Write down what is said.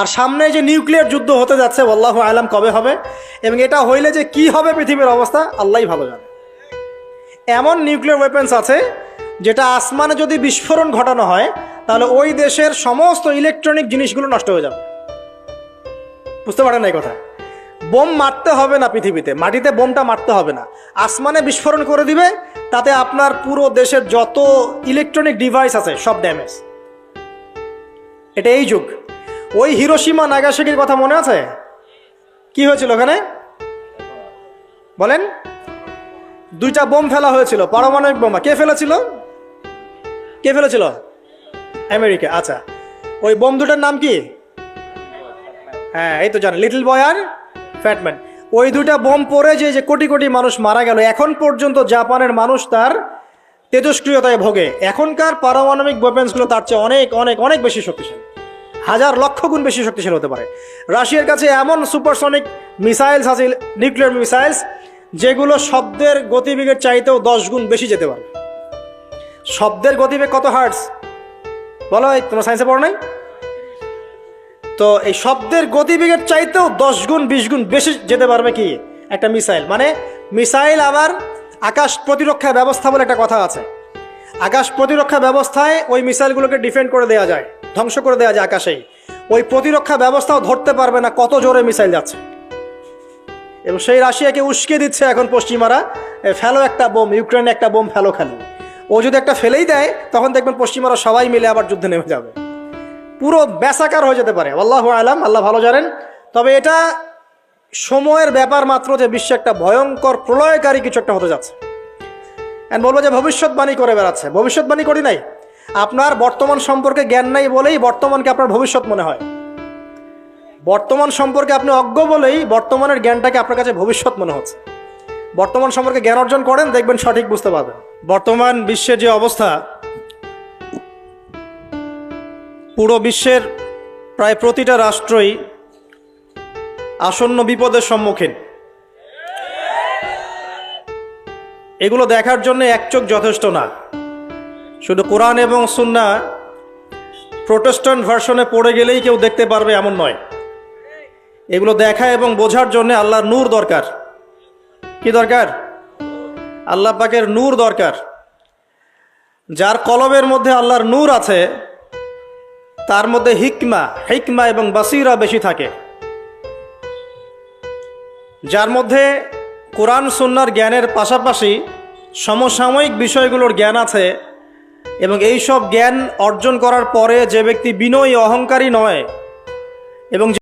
আর সামনে যে নিউক্লিয়ার যুদ্ধ হতে যাচ্ছে আল্লাহ আলাম কবে হবে? এবং এটা হইলে যে কি হবে পৃথিবীর অবস্থা, আল্লাহই ভালো জানে। এমন নিউক্লিয়ার ওয়েপেন্স আছে, যেটা আসমানে যদি বিস্ফোরণ ঘটানো হয়, তাহলে ওই দেশের সমস্ত ইলেকট্রনিক জিনিসগুলো নষ্ট হয়ে যাবে। বুঝতে পারেন এই কথা? বোম মারতে হবে না পৃথিবীতে, মাটিতে বোমটা মারতে হবে না। আসমানে বিস্ফোরণ করে দিবে, তাতে আপনার পুরো দেশের যত ইলেকট্রনিক ডিভাইস আছে, সব ড্যামেজ এটা এই যুগ। ওই হিরোসীমা নাগাসাকির কথা মনে আছে? কি হয়েছিল ওখানে? বলেন। দুইটা বোম ফেলা হয়েছিল, পারমাণবিক বোমা। কে ফেলেছিল? কে ফেলেছিল? আমেরিকা। আচ্ছা। ওই বোম দুটার নাম কি? হ্যাঁ এই তো জানেন, লিটল বয় আর ফ্যাটম্যান। ওই দুটা বোম পড়ে যে যে কোটি কোটি মানুষ মারা গেল, এখন পর্যন্ত জাপানের মানুষ তার তেজস্ক্রিয়তায় ভোগে। এখনকার পারমাণবিক ওয়েপেন্সগুলো তার চেয়ে অনেক অনেক অনেক বেশি শক্তিশালী। হাজার লক্ষ গুণ বেশি শক্তিশালী হতে পারে। রাশিয়ার কাছে এমন সুপারসনিক মিসাইলস আছে, নিউক্লিয়ার মিসাইলস, যেগুলো শব্দের গতিবেগের চাইতেও দশ গুণ বেশি যেতে পারে। শব্দের গতিবেগ কত হার্টস বলো, এই তোমার সায়েন্সে পড়ো নাই? তো এই শব্দের গতিবেগের চাইতেও দশ গুণ, বিশ গুণ বেশি যেতে পারবে কি? একটা মিসাইল। মানে মিসাইল আবার আকাশ প্রতিরক্ষা ব্যবস্থা বলে একটা কথা আছে। আকাশ প্রতিরক্ষা ব্যবস্থায় ওই মিসাইলগুলোকে ডিফেন্ড করে দেওয়া যায়। ধ্বংস করে দেওয়া যায় আকাশেই। ওই প্রতিরক্ষা ব্যবস্থাও ধরতে পারবে না, কত জোরে মিসাইল যাচ্ছে। এবং সেই রাশিয়াকে উস্কে দিচ্ছে এখন পশ্চিমারা ফেলো একটা বোম, ইউক্রেনে একটা বোম ফেলো খালি। ও যদি একটা ফেলেই দেয়, তখন দেখবেন পশ্চিমারা সবাই মিলে আবার যুদ্ধে নেমে যাবে। পুরো ব্যাসাকার হয়ে যেতে পারে, আল্লাহ আলাম, আল্লাহ ভালো জানেন। তবে এটা সময়ের ব্যাপার মাত্র যে বিশ্বে একটা ভয়ঙ্কর প্রলয়কারী কিছু একটা হতে যাচ্ছে। And বলব যে ভবিষ্যৎবাণী করে বেড়াচ্ছে। ভবিষ্যৎবাণী করি নাই আপনার বর্তমান সম্পর্কে জ্ঞান নাই বলেই বর্তমানকে আপনার ভবিষ্যৎ মনে হয়। বর্তমান সম্পর্কে আপনি অজ্ঞ বলেই বর্তমানের জ্ঞানটাকে আপনার কাছে ভবিষ্যৎ মনে হচ্ছে। বর্তমান সম্পর্কে জ্ঞান অর্জন করেন, দেখবেন সঠিক বুঝতে পারবেন। বর্তমান বিশ্বের যে অবস্থা, পুরো বিশ্বের প্রায় প্রতিটা রাষ্ট্রই আসন্ন বিপদের সম্মুখীন। এগুলো দেখার জন্য এক চোখ যথেষ্ট না। শুধু কোরআন এবং সুন্না প্রোটেস্ট্যান্ট ভার্সনে পড়ে গেলেই কেউ দেখতে পারবে এমন নয়। এগুলো দেখা এবং বোঝার জন্য আল্লাহর নূর দরকার। কি দরকার? আল্লাহ পাকের নূর দরকার। যার কলবের মধ্যে আল্লাহর নূর আছে, তার মধ্যে হিকমা হিকমা এবং বাসিরা বেশি থাকে। যার মধ্যে কোরআন, সুন্নার জ্ঞানের পাশাপাশি সমসাময়িক বিষয়গুলোর জ্ঞান আছে এবং এই সব জ্ঞান অর্জন করার পরে যে ব্যক্তি বিনয়ী অহংকারী নয় এবং